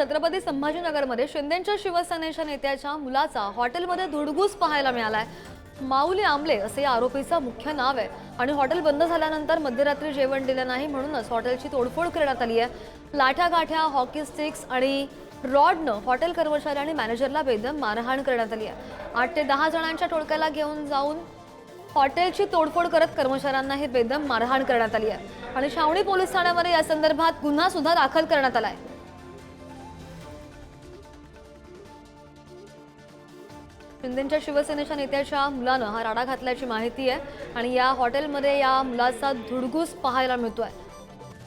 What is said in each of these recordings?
छत्रपती संभाजीनगरमध्ये शिंदेच्या शिवसेनेच्या नेत्याच्या मुलाचा हॉटेलमध्ये धुडगूस पाहायला मिळालाय. माऊली आमले असे या आरोपीचं मुख्य नाव आहे. आणि हॉटेल बंद झाल्यानंतर मध्यरात्री जेवण दिलं नाही म्हणूनच हॉटेलची तोडफोड करण्यात आली आहे. लाठ्या गाठ्या हॉकी स्टिक्स आणि रॉडनं हॉटेल कर्मचारी आणि मॅनेजरला बेदम मारहाण करण्यात आली आहे. आठ ते दहा जणांच्या टोळक्याला घेऊन जाऊन हॉटेलची तोडफोड करत कर्मचाऱ्यांना हे बेदम मारहाण करण्यात आली आहे. आणि छावणी पोलीस ठाण्यामध्ये या संदर्भात गुन्हा सुद्धा दाखल करण्यात आला आहे शिंदेच्या शिवसेनेच्या नेत्याच्या मुलानं हा राडा घातल्याची माहिती आहे आणि या हॉटेलमध्ये या मुलाचा धुडगूस पाहायला मिळतोय.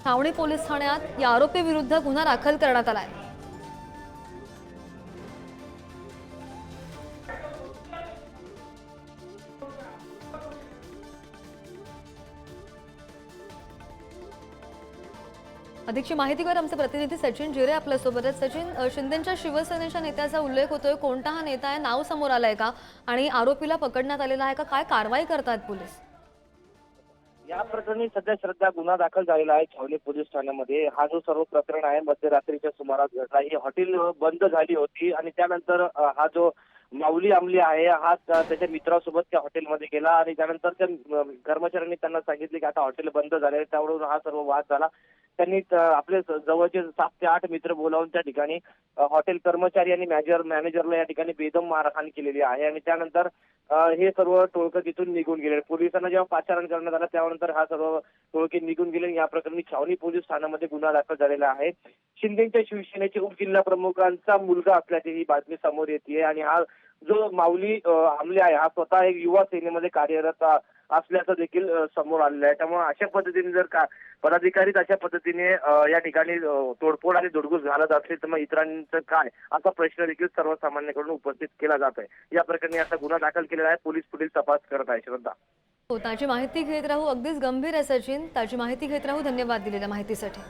छावणी पोलीस ठाण्यात या आरोपी विरुद्ध गुन्हा दाखल करण्यात आलाय. अधिकची माहिती कर आमचे प्रतिनिधी सचिन जिरे आपल्यासोबत आहेत सचिन शिंदेच्या शिवसेनेच्या नेत्याचा उल्लेख होतोय. कोणता हा नेता आहे? नाव समोर आलाय का? आणि आरोपीला पकडण्यात आलेला आहे का? काय कारवाई करतात पोलीस? या प्रकरणी सध्या श्रद्धा गुन्हा दाखल झालेला आहे छावणी पोलीस ठाण्यामध्ये. हा जो सर्व प्रकरण आहे मध्यरात्रीच्या सुमारास घडला. ही हॉटेल बंद झाली होती आणि त्यानंतर हा जो माऊली आमली आहे हा त्याच्या मित्रासोबत त्या हॉटेलमध्ये गेला आणि त्यानंतर त्या कर्मचाऱ्यांनी त्यांना सांगितले की आता हॉटेल बंद झाले त्यावरून हा सर्व वाद झाला. त्यांनी आपले जवळचे सात ते आठ मित्र बोलावून त्या ठिकाणी हॉटेल कर्मचारी आणि मॅनेजर मॅनेजरला या ठिकाणी बेदम मारहाण केलेली आहे आणि त्यानंतर हे सर्व टोळकं तिथून निघून गेले. पोलिसांना जेव्हा पाचारण करण्यात आलं त्यानंतर हा सर्व टोळके निघून गेले या प्रकरणी छावणी पोलीस ठाण्यामध्ये गुन्हा दाखल झालेला आहे. शिंदेच्या शिवसेनेचे उपजिल्हा प्रमुखांचा मुलगा असल्याची ही बातमी समोर येते आणि हा जो माऊली आमले आहे हा स्वतः एक युवा सेनेमध्ये कार्यरत असल्याचं देखील समोर आलेलं आहे. त्यामुळे अशा पद्धतीने जर का पदाधिकारीच अशा पद्धतीने या ठिकाणी तोडफोड आणि दुडगुस घालत असतील तर मग इतरांचं काय? असा प्रश्न देखील सर्वसामान्यांकडून उपस्थित केला जात आहे. या प्रकरणी आता गुन्हा दाखल केलेला आहे. पोलीस पुढील तपास करत आहे. श्रद्धा. हो ताजी माहिती घेत राहू. अगदीच गंभीर आहे सचिन. ताजी माहिती घेत राहू. धन्यवाद दिलेल्या माहितीसाठी.